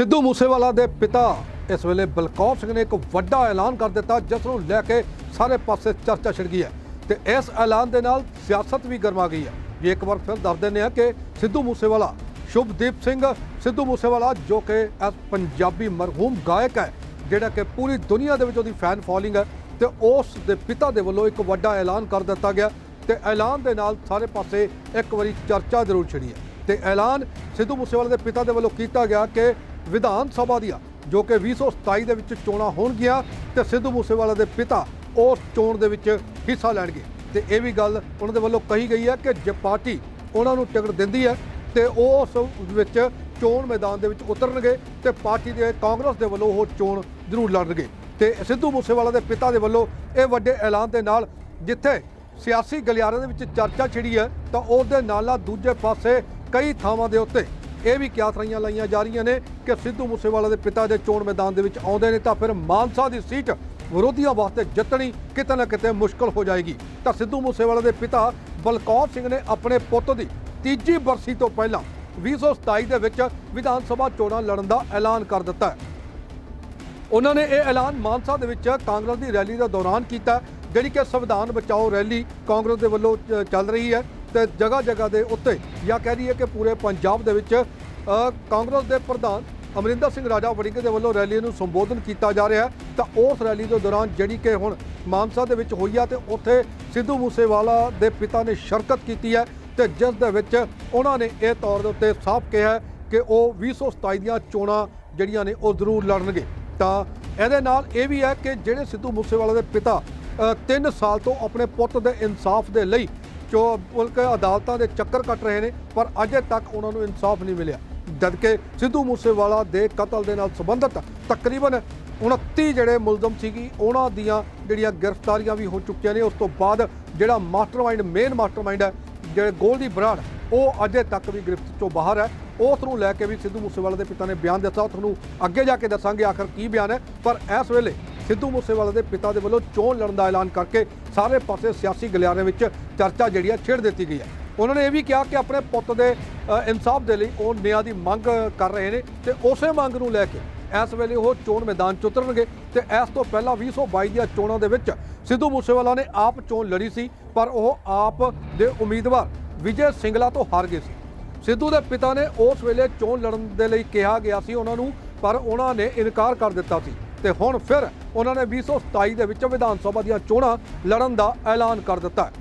ਸਿੱਧੂ ਮੂਸੇਵਾਲਾ ਦੇ ਪਿਤਾ ਇਸ ਵੇਲੇ ਬਲਕੌਰ ਸਿੰਘ ਨੇ ਇੱਕ ਵੱਡਾ ਐਲਾਨ ਕਰ ਦਿੱਤਾ, ਜਿਸ ਨੂੰ ਲੈ ਕੇ ਸਾਰੇ ਪਾਸੇ ਚਰਚਾ ਛਿੜ ਗਈ ਹੈ ਤੇ ਇਸ ਐਲਾਨ ਦੇ ਨਾਲ ਸਿਆਸਤ ਵੀ ਗਰਮਾ ਗਈ ਹੈ। ਜੇ ਇੱਕ ਵਾਰ ਫਿਰ ਦੱਸ ਦਿੰਦੇ ਹਾਂ ਕਿ ਸਿੱਧੂ ਮੂਸੇਵਾਲਾ, ਸ਼ੁਭਦੀਪ ਸਿੰਘ ਸਿੱਧੂ ਮੂਸੇਵਾਲਾ, ਜੋ ਕਿ ਪੰਜਾਬੀ ਮਰਹੂਮ ਗਾਇਕ ਹੈ, ਜਿਹੜਾ ਕਿ ਪੂਰੀ ਦੁਨੀਆ ਦੇ ਵਿੱਚ ਉਹਦੀ ਫੈਨ ਫੋਲੋਇੰਗ ਹੈ ਤੇ ਉਸ ਦੇ ਪਿਤਾ ਦੇ ਵੱਲੋਂ ਇੱਕ ਵੱਡਾ ਐਲਾਨ ਕਰ ਦਿੱਤਾ ਗਿਆ ਤੇ ਐਲਾਨ ਦੇ ਨਾਲ ਸਾਰੇ ਪਾਸੇ ਇੱਕ ਵਾਰੀ ਚਰਚਾ ਜ਼ਰੂਰ ਛਿੜੀ ਹੈ। ਤੇ ਐਲਾਨ ਸਿੱਧੂ ਮੂਸੇਵਾਲੇ ਦੇ ਪਿਤਾ ਦੇ ਵੱਲੋਂ ਕੀਤਾ ਗਿਆ ਕਿ ਵਿਧਾਨ ਸਭਾ ਦੀਆਂ, ਜੋ ਕਿ 2027 ਦੇ ਵਿੱਚ ਚੋਣਾਂ ਹੋਣਗੀਆਂ ਤੇ ਸਿੱਧੂ ਮੂਸੇਵਾਲਾ ਦੇ ਪਿਤਾ ਉਸ ਚੋਣ ਦੇ ਵਿੱਚ ਹਿੱਸਾ ਲੈਣਗੇ। ਤੇ ਇਹ ਵੀ ਗੱਲ ਉਹਨਾਂ ਦੇ ਵੱਲੋਂ ਕਹੀ ਗਈ ਹੈ ਕਿ ਜੇ ਪਾਰਟੀ ਉਹਨਾਂ ਨੂੰ ਟਿਕਟ ਦਿੰਦੀ ਹੈ ਤੇ ਉਸ ਵਿੱਚ ਚੋਣ ਮੈਦਾਨ ਦੇ ਵਿੱਚ ਉਤਰਨਗੇ ਤੇ ਪਾਰਟੀ ਦੇ ਕਾਂਗਰਸ ਦੇ ਵੱਲੋਂ ਉਹ ਚੋਣ ਜ਼ਰੂਰ ਲੜਨਗੇ। ਤੇ ਸਿੱਧੂ ਮੂਸੇਵਾਲਾ ਦੇ ਪਿਤਾ ਦੇ ਵੱਲੋਂ ਇਹ ਵੱਡੇ ਐਲਾਨ ਦੇ ਨਾਲ ਜਿੱਥੇ ਸਿਆਸੀ ਗਲਿਆਰਿਆਂ ਦੇ ਵਿੱਚ ਚਰਚਾ ਛਿੜੀ ਹੈ ਤਾਂ ਉਸ ਦੇ ਨਾਲ ਨਾਲ ਦੂਜੇ ਪਾਸੇ ਕਈ ਥਾਵਾਂ ਦੇ ਉੱਤੇ ਇਹ ਵੀ ਕਿਆਸਰੀਆਂ ਲਾਈਆਂ ਜਾ ਰਹੀਆਂ ਨੇ ਕਿ ਸਿੱਧੂ ਮੂਸੇਵਾਲਾ ਦੇ ਪਿਤਾ ਦੇ ਚੋਣ ਮੈਦਾਨ ਦੇ ਵਿੱਚ ਆਉਂਦੇ ਨੇ ਤਾਂ ਫਿਰ ਮਾਨਸਾ ਦੀ ਸੀਟ ਵਿਰੋਧੀਆਂ ਵਾਸਤੇ ਜਿੱਤਣੀ ਕਿਤੇ ਨਾ ਕਿਤੇ ਮੁਸ਼ਕਲ ਹੋ ਜਾਏਗੀ। ਤਾਂ ਸਿੱਧੂ ਮੂਸੇਵਾਲਾ ਦੇ ਪਿਤਾ ਬਲਕੌਰ ਸਿੰਘ ਨੇ ਆਪਣੇ ਪੁੱਤ ਦੀ ਤੀਜੀ ਬਰਸੀ ਤੋਂ ਪਹਿਲਾਂ 2027 ਦੇ ਵਿੱਚ ਵਿਧਾਨ ਸਭਾ ਚੋਣਾਂ ਲੜਨ ਦਾ ਐਲਾਨ ਕਰ ਦਿੱਤਾ ਹੈ। ਉਹਨਾਂ ਨੇ ਇਹ ਐਲਾਨ ਮਾਨਸਾ ਦੇ ਵਿੱਚ ਕਾਂਗਰਸ ਦੀ ਰੈਲੀ ਦੇ ਦੌਰਾਨ ਕੀਤਾ, ਜਿਹੜੀ ਕਿ ਸੰਵਿਧਾਨ ਬਚਾਓ ਰੈਲੀ ਕਾਂਗਰਸ ਦੇ ਵੱਲੋਂ ਚ- ਚੱਲ ਰਹੀ ਹੈ। ਤੇ ਜਗ੍ਹਾ ਜਗ੍ਹਾ ਦੇ ਉੱਤੇ। ਜਾਂ ਕਹਿ ਰਹੀ ਕਿ ਪੂਰੇ ਪੰਜਾਬ ਦੇ ਵਿੱਚ ਕਾਂਗਰਸ ਦੇ ਪ੍ਰਧਾਨ ਅਮਰਿੰਦਰ ਸਿੰਘ ਰਾਜਾ ਵੜਿੰਗ ਦੇ ਵੱਲੋਂ ਰੈਲੀ ਨੂੰ ਸੰਬੋਧਨ ਕੀਤਾ ਜਾ ਰਿਹਾ ਤਾਂ ਉਸ ਰੈਲੀ ਦੇ ਦੌਰਾਨ ਜਿਹੜੀ ਕਿ ਹੁਣ ਮਾਨਸਾ ਦੇ ਵਿੱਚ ਹੋਈ ਆ ਤੇ ਉੱਥੇ ਸਿੱਧੂ ਮੂਸੇਵਾਲਾ ਦੇ ਪਿਤਾ ਨੇ ਸ਼ਰਕਤ ਕੀਤੀ ਹੈ ਤੇ ਜਿਸ ਦੇ ਵਿੱਚ ਉਹਨਾਂ ਨੇ ਇਹ ਤੌਰ ਦੇ ਉੱਤੇ ਸਾਫ਼ ਕਿਹਾ ਕਿ ਉਹ 2027 ਦੀਆਂ ਚੋਣਾਂ ਜਿਹੜੀਆਂ ਨੇ ਉਹ ਜ਼ਰੂਰ ਲੜਨਗੇ। ਤਾਂ ਇਹਦੇ ਨਾਲ ਇਹ ਵੀ ਹੈ ਕਿ ਜਿਹੜੇ ਸਿੱਧੂ ਮੂਸੇਵਾਲਾ ਦੇ ਪਿਤਾ 3 ਸਾਲ ਤੋਂ ਆਪਣੇ ਪੁੱਤ ਦੇ ਇਨਸਾਫ ਦੇ ਲਈ ਜੋ ਮੁਲਕ ਅਦਾਲਤਾਂ ਦੇ ਚੱਕਰ ਕੱਟ ਰਹੇ ਨੇ, ਪਰ ਅਜੇ ਤੱਕ ਉਹਨਾਂ ਨੂੰ ਇਨਸਾਫ ਨਹੀਂ ਮਿਲਿਆ। ਜਦਕਿ ਸਿੱਧੂ ਮੂਸੇਵਾਲਾ ਦੇ ਕਤਲ ਦੇ ਨਾਲ ਸੰਬੰਧਿਤ ਤਕਰੀਬਨ 29 ਜਿਹੜੇ ਮੁਲਜ਼ਮ ਸੀਗੀ, ਉਹਨਾਂ ਦੀਆਂ ਜਿਹੜੀਆਂ ਗ੍ਰਿਫਤਾਰੀਆਂ ਵੀ ਹੋ ਚੁੱਕੀਆਂ ਨੇ, ਉਸ ਤੋਂ ਬਾਅਦ ਜਿਹੜਾ ਮਾਸਟਰਮਾਈਂਡ, ਮੇਨ ਮਾਸਟਰਮਾਈਂਡ ਹੈ, ਜਿਹੜੇ ਗੋਲਡੀ ਬਰਾੜ, ਉਹ ਅਜੇ ਤੱਕ ਵੀ ਗ੍ਰਿਫਤ ਤੋਂ ਬਾਹਰ ਹੈ। ਉਸ ਨੂੰ ਲੈ ਕੇ ਵੀ ਸਿੱਧੂ ਮੂਸੇਵਾਲਾ ਦੇ ਪਿਤਾ ਨੇ ਬਿਆਨ ਦਿੱਤਾ, ਤੁਹਾਨੂੰ ਅੱਗੇ ਜਾ ਕੇ ਦੱਸਾਂਗੇ ਆਖਰ ਕੀ ਬਿਆਨ ਹੈ। ਪਰ ਇਸ ਵੇਲੇ ਸਿੱਧੂ ਮੂਸੇਵਾਲਾ ਦੇ ਪਿਤਾ ਦੇ ਵੱਲੋਂ ਚੋਣ ਲੜਨ ਦਾ ਐਲਾਨ ਕਰਕੇ ਸਾਰੇ ਪਾਸੇ ਸਿਆਸੀ ਗਲਿਆਰਿਆਂ ਵਿੱਚ ਚਰਚਾ ਜਿਹੜੀ ਹੈ ਛੇੜ ਦਿੱਤੀ ਗਈ ਹੈ। ਉਹਨਾਂ ਨੇ ਇਹ ਵੀ ਕਿਹਾ ਕਿ ਆਪਣੇ ਪੁੱਤ ਦੇ ਇਨਸਾਫ ਦੇ ਲਈ ਉਹ ਨਿਆਂ ਦੀ ਮੰਗ ਕਰ ਰਹੇ ਨੇ ਤੇ ਉਸੇ ਮੰਗ ਨੂੰ ਲੈ ਕੇ ਇਸ ਵੇਲੇ ਉਹ ਚੋਣ ਮੈਦਾਨ 'ਚ ਉਤਰਨਗੇ ਤੇ ਇਸ ਤੋਂ ਪਹਿਲਾਂ 2022 ਦੀਆਂ ਚੋਣਾਂ ਦੇ ਵਿੱਚ ਸਿੱਧੂ ਮੂਸੇਵਾਲਾ ਨੇ ਆਪ ਚੋਣ ਲੜੀ ਸੀ, ਪਰ ਉਹ ਆਪ ਦੇ ਉਮੀਦਵਾਰ ਵਿਜੇ ਸਿੰਗਲਾ ਤੋਂ ਹਾਰ ਗਏ ਸੀ। ਸਿੱਧੂ ਦੇ ਪਿਤਾ ਨੇ ਉਸ ਵੇਲੇ ਚੋਣ ਲੜਨ ਦੇ ਲਈ ਕਿਹਾ ਗਿਆ ਸੀ ਉਹਨਾਂ ਨੂੰ, ਪਰ ਉਹਨਾਂ ਨੇ ਇਨਕਾਰ ਕਰ ਦਿੱਤਾ ਸੀ। ਤੇ ਹੁਣ ਫਿਰ ਉਹਨਾਂ ਨੇ 2027 ਦੇ ਵਿੱਚ ਵਿਧਾਨ ਸਭਾ ਦੀਆਂ ਚੋਣਾਂ ਲੜਨ ਦਾ ਐਲਾਨ ਕਰ ਦਿੱਤਾ ਹੈ।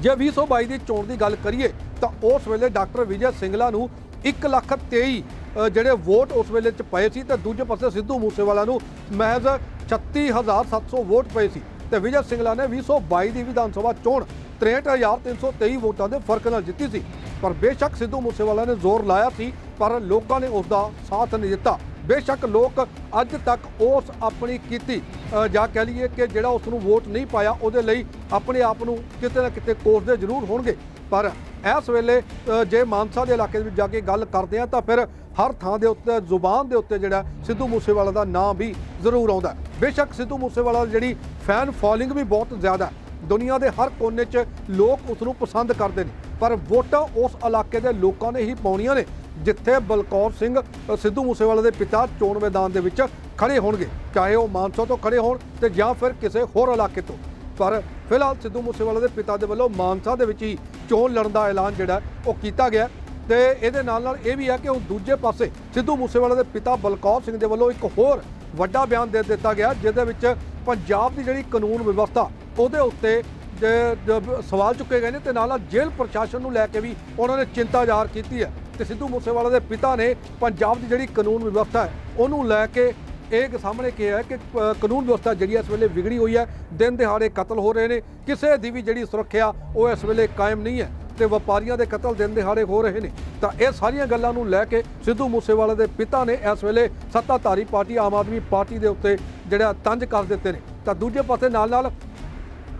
ਜੇ 2022 ਦੀ ਚੋਣ ਦੀ ਗੱਲ ਕਰੀਏ, ਤਾਂ ਉਸ ਵੇਲੇ ਡਾਕਟਰ ਵਿਜੇ ਸਿੰਗਲਾ ਨੂੰ 1 ਲੱਖ 23 ਜਿਹੜੇ ਵੋਟ ਉਸ ਵੇਲੇ ਚ ਪਏ ਸੀ ਤੇ ਦੂਜੇ ਪਾਸੇ ਸਿੱਧੂ ਮੂਸੇਵਾਲਾ ਨੂੰ ਮਹਿਜ਼ 36700 ਵੋਟ ਪਏ ਸੀ ਤੇ ਵਿਜੇ ਸਿੰਗਲਾ ਨੇ 2022 ਦੀ ਵਿਧਾਨ ਸਭਾ ਚੋਣ 63323 ਵੋਟਾਂ ਦੇ ਫ਼ਰਕ ਨਾਲ ਜਿੱਤੀ ਸੀ। ਪਰ ਬੇਸ਼ੱਕ ਸਿੱਧੂ ਮੂਸੇਵਾਲਾ ਨੇ ਜ਼ੋਰ ਲਾਇਆ ਸੀ, ਪਰ ਲੋਕਾਂ ਨੇ ਉਸ ਦਾ ਸਾਥ ਨਹੀਂ ਦਿੱਤਾ। ਬੇਸ਼ੱਕ ਲੋਕ ਅੱਜ ਤੱਕ ਉਸ ਆਪਣੀ ਕੀਤੀ ਜਾਂ ਕਹਿ ਲਈਏ ਕਿ ਜਿਹੜਾ ਉਸ ਨੂੰ ਵੋਟ ਨਹੀਂ ਪਾਇਆ, ਉਹਦੇ ਲਈ ਆਪਣੇ ਆਪ ਨੂੰ ਕਿਤੇ ਨਾ ਕਿਤੇ ਕੋਸਦੇ ਜ਼ਰੂਰ ਹੋਣਗੇ। ਪਰ ਇਸ ਵੇਲੇ ਜੇ ਮਾਨਸਾ ਦੇ ਇਲਾਕੇ ਦੇ ਵਿੱਚ ਜਾ ਕੇ ਗੱਲ ਕਰਦੇ ਆ ਤਾਂ ਫਿਰ ਹਰ ਥਾਂ ਦੇ ਉੱਤੇ, ਜ਼ੁਬਾਨ ਦੇ ਉੱਤੇ ਜਿਹੜਾ ਸਿੱਧੂ ਮੂਸੇਵਾਲਾ ਦਾ ਨਾਮ ਵੀ ਜ਼ਰੂਰ ਆਉਂਦਾ ਬੇਸ਼ੱਕ ਸਿੱਧੂ ਮੂਸੇਵਾਲਾ ਦੀ ਜਿਹੜੀ ਫੈਨ ਫੋਲੋਇੰਗ ਵੀ ਬਹੁਤ ਜ਼ਿਆਦਾ ਦੁਨੀਆ ਦੇ ਹਰ ਕੋਨੇ 'ਚ ਲੋਕ ਉਸ ਨੂੰ ਪਸੰਦ ਕਰਦੇ ਨੇ। ਪਰ ਵੋਟਾਂ ਉਸ ਇਲਾਕੇ ਦੇ ਲੋਕਾਂ ਨੇ ਹੀ ਪਾਉਣੀਆਂ ਨੇ। ਜਿੱਥੇ ਬਲਕੌਰ ਸਿੰਘ ਸਿੱਧੂ ਮੂਸੇਵਾਲੇ ਦੇ ਪਿਤਾ ਚੋਣ ਮੈਦਾਨ ਦੇ ਵਿੱਚ ਖੜੇ ਹੋਣਗੇ। ਚਾਹੇ ਉਹ ਮਾਨਸਾ ਤੋਂ ਖੜੇ ਹੋਣ ਤੇ ਜਾਂ ਫਿਰ ਕਿਸੇ ਹੋਰ ਇਲਾਕੇ ਤੋਂ। ਪਰ ਫਿਲਹਾਲ ਸਿੱਧੂ ਮੂਸੇਵਾਲੇ ਦੇ ਪਿਤਾ ਦੇ ਵੱਲੋਂ ਮਾਨਸਾ ਦੇ ਵਿੱਚ ਹੀ ਚੋਣ ਲੜਨ ਦਾ ਐਲਾਨ ਜਿਹੜਾ ਉਹ ਕੀਤਾ ਗਿਆ ਤੇ ਇਹਦੇ ਨਾਲ ਨਾਲ ਇਹ ਵੀ ਹੈ ਕਿ ਉਹ ਦੂਜੇ ਪਾਸੇ ਸਿੱਧੂ ਮੂਸੇਵਾਲੇ ਦੇ ਪਿਤਾ ਬਲਕੌਰ ਸਿੰਘ ਦੇ ਵੱਲੋਂ ਇੱਕ ਹੋਰ ਵੱਡਾ ਬਿਆਨ ਦੇ ਦਿੱਤਾ ਗਿਆ, ਜਿਹਦੇ ਵਿੱਚ ਪੰਜਾਬ ਦੀ ਜਿਹੜੀ ਕਾਨੂੰਨ ਵਿਵਸਥਾ, ਉਹਦੇ ਉੱਤੇ ਸਵਾਲ ਚੁੱਕੇ ਗਏ ਨੇ ਤੇ ਨਾਲ ਨਾਲ ਜੇਲ੍ਹ ਪ੍ਰਸ਼ਾਸਨ ਨੂੰ ਲੈ ਕੇ ਵੀ ਉਹਨਾਂ ਨੇ ਚਿੰਤਾ ਜ਼ਾਹਰ ਕੀਤੀ ਹੈ। ਤੇ ਸਿੱਧੂ ਮੂਸੇਵਾਲਾ ਦੇ ਪਿਤਾ ਨੇ ਪੰਜਾਬ ਦੀ ਜਿਹੜੀ ਕਾਨੂੰਨ ਵਿਵਸਥਾ ਹੈ ਉਹਨੂੰ ਲੈ ਕੇ ਇਹ ਸਾਹਮਣੇ ਕਿਹਾ ਹੈ ਕਿ ਅ, ਕਾਨੂੰਨ ਵਿਵਸਥਾ ਜਿਹੜੀ ਇਸ ਵੇਲੇ ਵਿਗੜੀ ਹੋਈ ਹੈ ਦਿਨ ਦਿਹਾੜੇ ਕਤਲ ਹੋ ਰਹੇ ਨੇ ਕਿਸੇ ਦੀ ਵੀ ਜਿਹੜੀ ਸੁਰੱਖਿਆ ਉਹ ਇਸ ਵੇਲੇ ਕਾਇਮ ਨਹੀਂ ਹੈ ਤੇ ਵਪਾਰੀਆਂ ਦੇ ਕਤਲ ਦਿਨ ਦਿਹਾੜੇ ਹੋ ਰਹੇ ਨੇ। ਤਾਂ ਇਹ ਸਾਰੀਆਂ ਗੱਲਾਂ ਨੂੰ ਲੈ ਕੇ ਸਿੱਧੂ ਮੂਸੇਵਾਲਾ ਦੇ ਪਿਤਾ ਨੇ ਇਸ ਵੇਲੇ ਸੱਤਾਧਾਰੀ ਪਾਰਟੀ ਆਮ ਆਦਮੀ ਪਾਰਟੀ ਦੇ ਉੱਤੇ ਜਿਹੜਾ ਤੰਜ ਕਰ ਦਿੱਤੇ ਨੇ। ਤਾਂ ਦੂਜੇ ਪਾਸੇ ਨਾਲ ਨਾਲ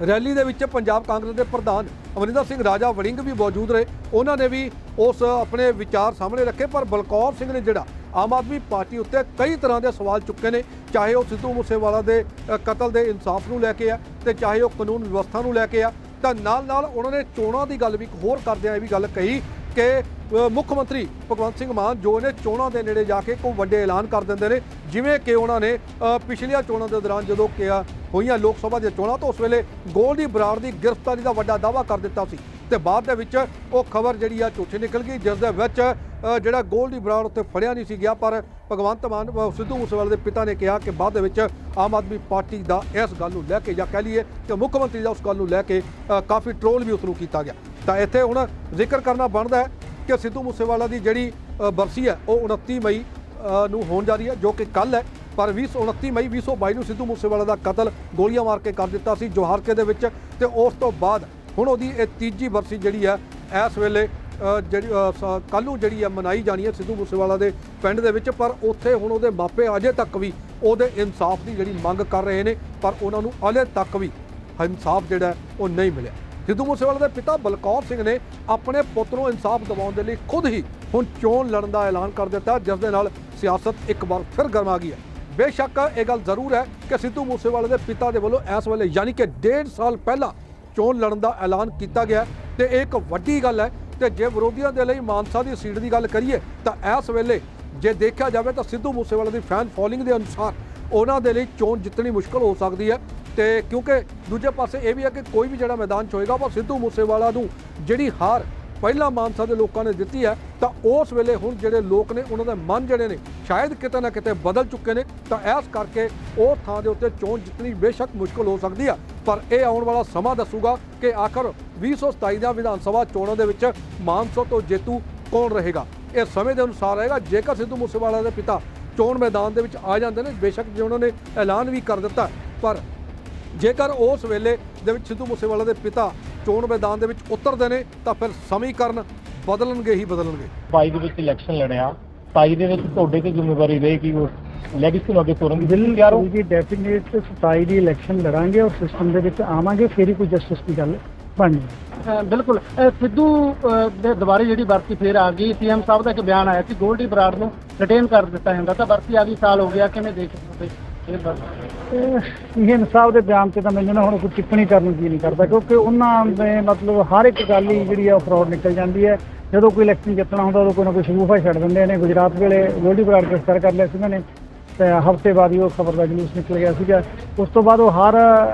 ਰੈਲੀ ਦੇ ਵਿੱਚ ਪੰਜਾਬ ਕਾਂਗਰਸ ਦੇ ਪ੍ਰਧਾਨ ਅਮਰਿੰਦਰ ਸਿੰਘ ਰਾਜਾ ਵੜਿੰਗ ਵੀ ਮੌਜੂਦ ਰਹੇ। ਉਹਨਾਂ ਨੇ ਵੀ ਉਸ ਆਪਣੇ ਵਿਚਾਰ ਸਾਹਮਣੇ ਰੱਖੇ, ਪਰ ਬਲਕੌਰ ਸਿੰਘ ਨੇ ਜਿਹੜਾ ਆਮ ਆਦਮੀ ਪਾਰਟੀ ਉੱਤੇ ਕਈ ਤਰ੍ਹਾਂ ਦੇ ਸਵਾਲ ਚੁੱਕੇ ਨੇ, ਚਾਹੇ ਉਹ ਸਿੱਧੂ ਮੂਸੇਵਾਲਾ ਦੇ ਕਤਲ ਦੇ ਇਨਸਾਫ ਨੂੰ ਲੈ ਕੇ ਆ ਤੇ ਚਾਹੇ ਉਹ ਕਾਨੂੰਨ ਵਿਵਸਥਾ ਨੂੰ ਲੈ ਕੇ ਆ। ਤਾਂ ਨਾਲ ਨਾਲ ਉਹਨਾਂ ਨੇ ਚੋਣਾਂ ਦੀ ਗੱਲ ਵੀ ਇੱਕ ਹੋਰ ਕਰਦਿਆਂ ਇਹ ਵੀ ਗੱਲ ਕਹੀ ਕਿ ਮੁੱਖ ਮੰਤਰੀ ਭਗਵੰਤ ਸਿੰਘ ਮਾਨ ਜੋ ਨੇ ਚੋਣਾਂ ਦੇ ਨੇੜੇ ਜਾ ਕੇ ਕੋਈ ਵੱਡੇ ਐਲਾਨ ਕਰ ਦਿੰਦੇ ਨੇ, ਜਿਵੇਂ ਕਿ ਉਹਨਾਂ ਨੇ ਪਿਛਲੀਆਂ ਚੋਣਾਂ ਦੇ ਦੌਰਾਨ ਜਦੋਂ ਕਿਹਾ, ਹੋਈਆਂ ਲੋਕ ਸਭਾ ਦੀਆਂ ਚੋਣਾਂ ਤਾਂ ਉਸ ਵੇਲੇ ਗੋਲਡੀ ਬਰਾੜ ਦੀ ਗ੍ਰਿਫਤਾਰੀ ਦਾ ਵੱਡਾ ਦਾਅਵਾ ਕਰ ਦਿੱਤਾ ਸੀ। ਤੇ ਬਾਅਦ ਦੇ ਵਿੱਚ ਉਹ ਖਬਰ ਜਿਹੜੀ ਆ ਝੂਠੀ ਨਿਕਲ ਗਈ, ਜਿਸ ਦੇ ਵਿੱਚ ਜਿਹੜਾ ਗੋਲਡੀ ਬਰਾੜ ਉੱਤੇ ਫੜਿਆ ਨਹੀਂ ਸੀ ਗਿਆ, ਪਰ ਭਗਵੰਤ ਮਾਨ ਸਿੱਧੂ ਮੂਸੇਵਾਲੇ ਦੇ ਪਿਤਾ ਨੇ ਕਿਹਾ ਕਿ ਬਾਅਦ ਦੇ ਵਿੱਚ ਆਮ ਆਦਮੀ ਪਾਰਟੀ ਦਾ ਇਸ ਗੱਲ ਨੂੰ ਲੈ ਕੇ ਜਾਂ ਕਹਿ ਲਈਏ ਕਿ ਮੁੱਖ ਮੰਤਰੀ ਦਾ ਉਸ ਗੱਲ ਨੂੰ ਲੈ ਕੇ ਕਾਫੀ ਟ੍ਰੋਲ ਵੀ ਉਸ ਨੂੰ ਕੀਤਾ ਗਿਆ। ਤਾਂ ਇੱਥੇ ਹੁਣ ਜ਼ਿਕਰ ਕਰਨਾ ਬਣਦਾ ਹੈ ਕਿ ਸਿੱਧੂ ਮੂਸੇਵਾਲਾ ਦੀ ਜਿਹੜੀ ਬਰਸੀ ਹੈ, ਉਹ 29 ਮਈ ਨੂੰ ਹੋਣ ਜਾ ਰਹੀ ਹੈ, ਜੋ ਕਿ ਕੱਲ ਹੈ। ਪਰ 20 29 ਮਈ 2022 ਨੂੰ ਸਿੱਧੂ ਮੂਸੇਵਾਲਾ ਦਾ ਕਤਲ ਗੋਲੀਆਂ ਮਾਰ ਕੇ ਕਰ ਦਿੱਤਾ ਸੀ ਜੋਹਾਰਕੇ ਦੇ ਵਿੱਚ ਤੇ ਉਸ ਤੋਂ ਬਾਅਦ ਹੁਣ ਉਹਦੀ ਇਹ ਤੀਜੀ ਬਰਸੀ ਜਿਹੜੀ ਹੈ, ਇਸ ਵੇਲੇ ਜਿਹੜੀ ਕੱਲ ਨੂੰ ਜਿਹੜੀ ਹੈ ਮਨਾਈ ਜਾਣੀ ਹੈ ਸਿੱਧੂ ਮੂਸੇਵਾਲਾ ਦੇ ਪਿੰਡ ਦੇ ਵਿੱਚ। ਪਰ ਉੱਥੇ ਹੁਣ ਉਹਦੇ ਮਾਪੇ ਅਜੇ ਤੱਕ ਵੀ ਉਹਦੇ ਇਨਸਾਫ ਦੀ ਜਿਹੜੀ ਮੰਗ ਕਰ ਰਹੇ ਨੇ, ਪਰ ਉਹਨਾਂ ਨੂੰ ਅਜੇ ਤੱਕ ਵੀ ਇਨਸਾਫ ਜਿਹੜਾ ਉਹ ਨਹੀਂ ਮਿਲਿਆ। ਸਿੱਧੂ ਮੂਸੇਵਾਲੇ ਦੇ ਪਿਤਾ ਬਲਕੌਰ ਸਿੰਘ ਨੇ ਆਪਣੇ ਪੁੱਤ ਨੂੰ ਇਨਸਾਫ ਦਿਵਾਉਣ ਦੇ ਲਈ ਖੁਦ ਹੀ ਹੁਣ ਚੋਣ ਲੜਨ ਦਾ ਐਲਾਨ ਕਰ ਦਿੱਤਾ, ਜਿਸ ਦੇ ਨਾਲ ਸਿਆਸਤ ਇੱਕ ਵਾਰ ਫਿਰ ਗਰਮਾ ਗਈ ਹੈ। ਬੇਸ਼ੱਕ ਇਹ ਗੱਲ ਜ਼ਰੂਰ ਹੈ ਕਿ ਸਿੱਧੂ ਮੂਸੇਵਾਲੇ ਦੇ ਪਿਤਾ ਦੇ ਵੱਲੋਂ ਇਸ ਵੇਲੇ ਯਾਨੀ ਕਿ 1.5 ਸਾਲ ਪਹਿਲਾਂ ਚੋਣ ਲੜਨ ਦਾ ਐਲਾਨ ਕੀਤਾ ਗਿਆ ਤੇ ਇਹ ਇੱਕ ਵੱਡੀ ਗੱਲ ਹੈ ਤੇ ਜੇ ਵਿਰੋਧੀਆਂ ਦੇ ਲਈ ਮਾਨਸਾ ਦੀ ਸੀਟ ਦੀ ਗੱਲ ਕਰੀਏ ਤਾਂ ਇਸ ਵੇਲੇ ਜੇ ਦੇਖਿਆ ਜਾਵੇ ਤਾਂ ਸਿੱਧੂ ਮੂਸੇਵਾਲੇ ਦੀ ਫੈਨ ਫੋਲੋਇੰਗ ਦੇ ਅਨੁਸਾਰ ਉਹਨਾਂ ਦੇ ਲਈ ਚੋਣ ਜਿੱਤਣੀ ਮੁਸ਼ਕਲ ਹੋ ਸਕਦੀ ਹੈ। ਤੇ ਕਿਉਂਕਿ ਦੂਜੇ ਪਾਸੇ ਇਹ ਵੀ ਹੈ ਕਿ ਕੋਈ ਵੀ ਜਿਹੜਾ ਮੈਦਾਨ 'ਚ ਹੋਏਗਾ ਪਰ ਸਿੱਧੂ ਮੂਸੇਵਾਲਾ ਨੂੰ ਜਿਹੜੀ ਹਾਰ ਪਹਿਲਾਂ ਮਾਨਸਾ ਦੇ ਲੋਕਾਂ ਨੇ ਦਿੱਤੀ ਹੈ, ਤਾਂ ਉਸ ਵੇਲੇ ਹੁਣ ਜਿਹੜੇ ਲੋਕ ਨੇ, ਉਹਨਾਂ ਦੇ ਮਨ ਜਿਹੜੇ ਨੇ, ਸ਼ਾਇਦ ਕਿਤੇ ਨਾ ਕਿਤੇ ਬਦਲ ਚੁੱਕੇ ਨੇ। ਤਾਂ ਇਸ ਕਰਕੇ ਉਹ ਥਾਂ ਦੇ ਉੱਤੇ ਚੋਣ ਜਿੱਤਣੀ ਬੇਸ਼ੱਕ ਮੁਸ਼ਕਲ ਹੋ ਸਕਦੀ ਆ ਪਰ ਇਹ ਆਉਣ ਵਾਲਾ ਸਮਾਂ ਦੱਸੂਗਾ ਕਿ ਆਖਰ 2027 ਦੀਆਂ ਵਿਧਾਨ ਸਭਾ ਚੋਣਾਂ ਦੇ ਵਿੱਚ ਮਾਨਸਾ ਤੋਂ ਜੇਤੂ ਕੌਣ ਰਹੇਗਾ? ਇਹ ਸਮੇਂ ਦੇ ਅਨੁਸਾਰ ਰਹੇਗਾ ਜੇਕਰ ਸਿੱਧੂ ਮੂਸੇਵਾਲਾ ਦੇ ਪਿਤਾ ਚੋਣ ਮੈਦਾਨ ਦੇ ਵਿੱਚ ਆ ਜਾਂਦੇ ਨੇ, ਬੇਸ਼ੱਕ ਜੇ ਉਹਨਾਂ ਨੇ ਐਲਾਨ ਵੀ ਕਰ ਦਿੱਤਾ। ਪਰ ਜੇਕਰ ਉਸ ਵੇਲੇ ਦੇ ਵਿੱਚ ਸਿੱਧੂ ਮੂਸੇਵਾਲਾ ਦੇ ਪਿਤਾ ਚੋਣ ਮੈਦਾਨ ਦੇ ਵਿੱਚ ਉਤਰਦੇ ਨੇ ਤਾਂ ਫਿਰ ਸਮੀਕਰਨ ਬਦਲਣਗੇ ਹੀ ਬਦਲਣਗੇ। 22 ਦੇ ਵਿੱਚ ਇਲੈਕਸ਼ਨ ਲੜਿਆ 27 ਦੇ ਵਿੱਚ ਤੁਹਾਡੇ ਤੇ ਜ਼ਿੰਮੇਵਾਰੀ ਰਹੇਗੀ ਉਹ ਲੈਗੇਸੀ ਨੂੰ ਅੱਗੇ ਤੋਰਨ ਦੀ ਬਿਲਕੁਲ ਯਾਰ ਉਹ ਜੀ ਡੈਫੀਨੇਟ 27 ਦੀ ਇਲੈਕਸ਼ਨ ਲੜਾਂਗੇ ਔਰ ਸਿਸਟਮ ਦੇ ਵਿੱਚ ਆਵਾਂਗੇ ਫਿਰ ਹੀ ਕੋਈ ਜਸਟਿਸ ਦੀ ਗੱਲ ਬਣਨੀ ਅ, ਬਿਲਕੁਲ ਸਿੱਧੂ ਦੇ ਦੁਬਾਰੇ ਜਿਹੜੀ ਵਰਤੀ ਫੇਰ ਆ ਗਈ ਸੀਐਮ ਸਾਹਿਬ ਦਾ ਇੱਕ ਬਿਆਨ ਆਇਆ ਸੀ ਗੋਲਡੀ ਬਰਾੜ ਨੂੰ ਰਿਟੇਨ ਕਰ ਦਿੱਤਾ ਜਾਂਦਾ ਤਾਂ ਵਰਤੀ ਆ ਗਈ ਸਾਲ ਹੋ ਗਿਆ ਕਿਵੇਂ ਦੇਖ ਸਕਦੇ ਇਹ ਸਾਹਿਬ ਦੇ ਬਿਆਨ ਤੇ ਤਾਂ ਮੈਨੂੰ ਨਾ ਹੁਣ ਕੋਈ ਟਿੱਪਣੀ ਕਰਨ ਨੂੰ ਜੀ ਨਹੀਂ ਕਰਦਾ, ਕਿਉਂਕਿ ਉਹਨਾਂ ਦੇ ਮਤਲਬ ਹਰ ਇੱਕ ਗੱਲ ਹੀ ਜਿਹੜੀ ਆ ਫਰਾਡ ਨਿਕਲ ਜਾਂਦੀ ਹੈ। ਜਦੋਂ ਕੋਈ ਇਲੈਕਸ਼ਨ ਜਿੱਤਣਾ ਹੁੰਦਾ, ਉਦੋਂ ਕੋਈ ਨਾ ਕੋਈ ਸ਼ਗੂਫਾ ਛੱਡ ਦਿੰਦੇ ਨੇ। ਗੁਜਰਾਤ ਵੇਲੇ ਗੋਲਡੀ ਬਰਾੜ ਗ੍ਰਿਫਤਾਰ ਕਰ ਲਿਆ ਸੀ ਉਹਨਾਂ ਨੇ, ਤੇ ਹਫ਼ਤੇ ਬਾਅਦ ਹੀ ਉਹ ਖਬਰ ਦਾ ਜਲੂਸ ਨਿਕਲ ਗਿਆ ਸੀਗਾ। ਉਸ ਤੋਂ ਬਾਅਦ ਉਹ ਹਰ